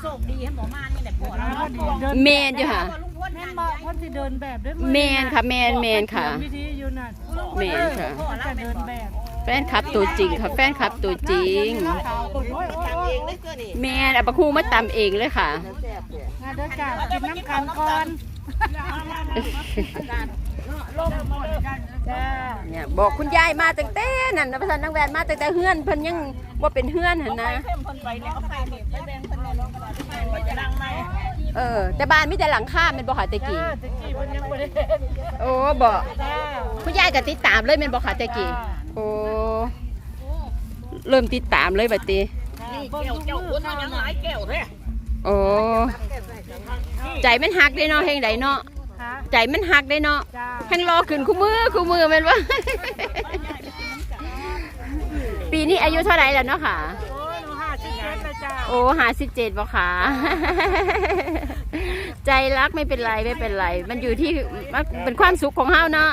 โชคดีให้หมอมานี่แหละพ่อเราเนาะเดินแมนอยู่ค่ะ ลุงพลแม่งานนบ่ใหญ่คนที่เดินแบบด้วยแมนค่ะแมนแมนค่ะ วิธีอยู่น่ะแมนค่ะคนจะเดินแบบแฟนคลับตัวจริงค่ะแฟนคลับตัวจริงโอ้ยโอ้ยโอ้ยโอ้ยแมนเอาปะคูมาตำเองเลยค่ะงานเดินกากินน้ำกันก่อนจ้าเนี่ยบอกคุณยายมาตั้งแต่นั่นนะประธานนางแวนมาตั้งแต่เฮือนเพิ่นยังว่าเป็นเฮือนหั่นนะ เข้มคนไปเนี่ยเขาไปเนี่ยไปแบ่ง เออ แต่บ้านมีแต่หลังคาเป็นบ่ค่ะแตะกี้ จ้าตะกี้มันยังไม่ได้เห็นโอ้บอกจ้าคุณยายก็ติดตามเลยแม่นบ่ค่ะแตะกี้ โอ้ เริ่มติดตามเลยบัดนี้นี่แก้วเจ้าคนมันยังหลายแก้วเลยโอ้ ใจมันหักได้เนาะเฮงไดเนาะ ค่ะใจมันหักได้เนาะ จ้าแฮงรอขึ้นคู่มือคู่มือแม่นบ่ปีนี้อายุเท่าไหร่แล้วเนาะค่ะ โอ้หาสิบเจ็ดบ่ค่ะ ใจรักไม่เป็นไรไม่เป็นไร มันอยู่ที่มันเป็นความสุขของเฮาเนาะ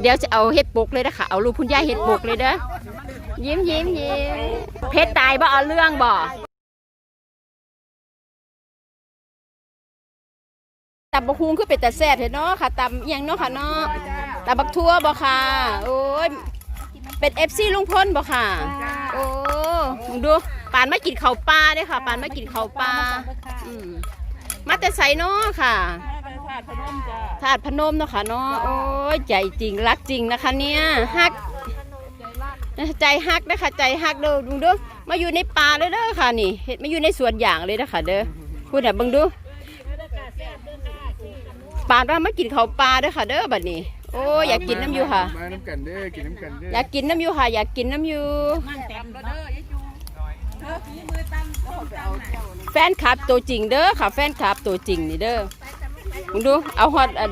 เดี๋ยวจะเอาเห็ดปกเลยนะคะเอารูปคุณยายเห็ดปกเลยเด้อ ยิ้มยิ้มยิ้มเพชรตายบ่เอาเรื่องบ่ตับบกฮุงคือเป็ดแต่แซ่บเห็นเนาะค่ะตำอิหยังเนาะค่ะเนาะตำบักทั่วบ่ค่ะ โอ้ย เป็นเอฟซีลุงพลบ่ค่ะ โอ้มึงดูปานมากินข้าวปลาเด้อค่ะ ปานมากินข้าวปลาอืมมาแต่ใส่เนาะค่ะธาตุพนมเนาะค่ะเนาะโอ้ยใจจริงรักจริงนะคะ เนี่ยฮัก ใจฮักนะคะใจฮักเด้อดูเด้อมาอยู่ในป่าเลยเด้อค่ะนี่เห็ดมาอยู่ในสวนอย่างเลยนะคะเด้อพูดแบบบังดูปานว่ามากินข้าวปลาเด้อค่ะ เด้อบัดนี้ โอ้ยอยากกินน้ำอยู่ค่ะ มาน้ำกันเด้อกินน้ำกันเด้ออยากกินน้ำอยู่ค่ะ อยากกินน้ำอยู่มันเต็มเด้อแฟนคลับตัวจริงเด้อค่ะ แฟนคลับตัวจริงนี่เด้อมึงดูเอาฮอดอัน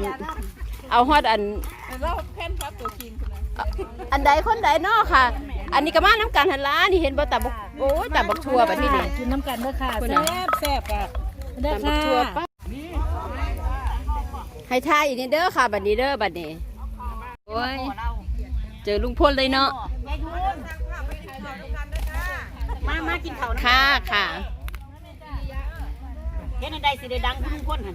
เอาฮอดอัน แล้วแค่นครับตัวจริงคนนั้นอันใดคนใดเนาะค่ะ อันนี้ก็มาน้ำกันหันล้านี่เห็นบ่ตับบักโอ้ยตับบักทั่วบัดที่นี่ กินน้ำกันเด้อค่ะคุณแซ่น่ะบแซ่บอะเด้อตับบักค่ะทั่วปะให้ทายอีกนี่เด้อค่ะบัดนี้เด้อบัดนี้ โอ้ยเราเจอลุงพลเลยเนาะยายทุนมามากินข้าวนะค่ะค่ะเห็นอันใดสิได้ดังทุกคนหัน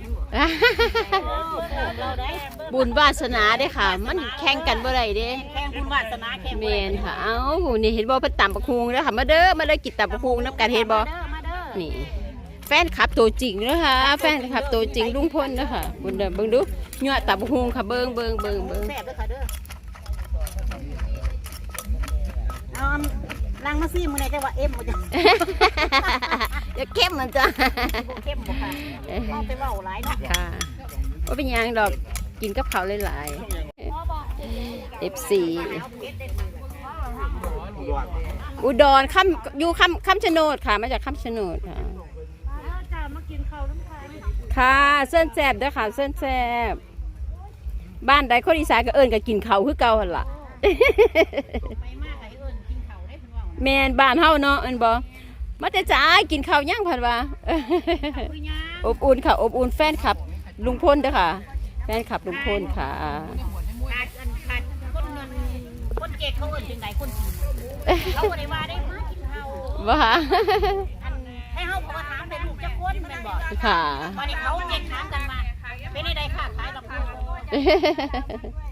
เราได้บุญวาสนาเด้อค่ะ มันแข่งกันบ่ได้เด้แข่งบุญวาสนาแข่งแม่นค่ะเอ้านี่เห็นบ่เป็นตำบักฮุงเด้อค่ะมาเด้อมาเด้อกินตำบักฮุงน้ำกันเห็นบ่มาเด้อมาเด้อนี่แฟนคลับตัวจริงเด้อค่ะแฟนคลับตัวจริงลุงพลเด้อค่ะบุญเด้อเบิ่งดูเหยอดตำบักฮุงค่ะเบิ่งเบิ่งเบิ่งเบิ่งแซ่บเด้อค่ะเด้อเอา ลังมาซี่มื้อไหนจังว่าเอ็มบ่จ้ะอย่าเข้มมันจ้ะบ่เข้มบ่ค่ะเอาไปเว้าหลายเนาะค่ะว่าเป็นหยังดอกกินกับเขาวหลายๆ FC อุดรคำอยู่คำคำชะโนดค่ะ มาจากคำชะโนดค่ะจ้ามากินข้าวน้ำกันค่ะเส้นแซบเด้อค่ะเส้นแซบบ้านใดคนอีสานก็เอิ้นก็กินเขาวคือเก่าหั่นล่ะ แม่นบ้านเฮาเนาะแม่นบ่มาแต่จ้ากินข้าวย่างพันว่าคุยยาอบอุ่นค่ะ อบอุ่นแฟนคลับ ลุงพลเด้อค่ะ แฟนคลับลุงพลค่ะขาดอันขาดคนเงินคนเก็กเขาเอิ้นจังไดคนกินเขาบ่ได้ว่าได้มากินข้าวว่าอันให้เฮาบ่มาถามได้ลูกจักคนแม่นบ่ค่ะวันนี้เขาเก็กถามกันมาเป็นได้ค่ะขายดอกบัว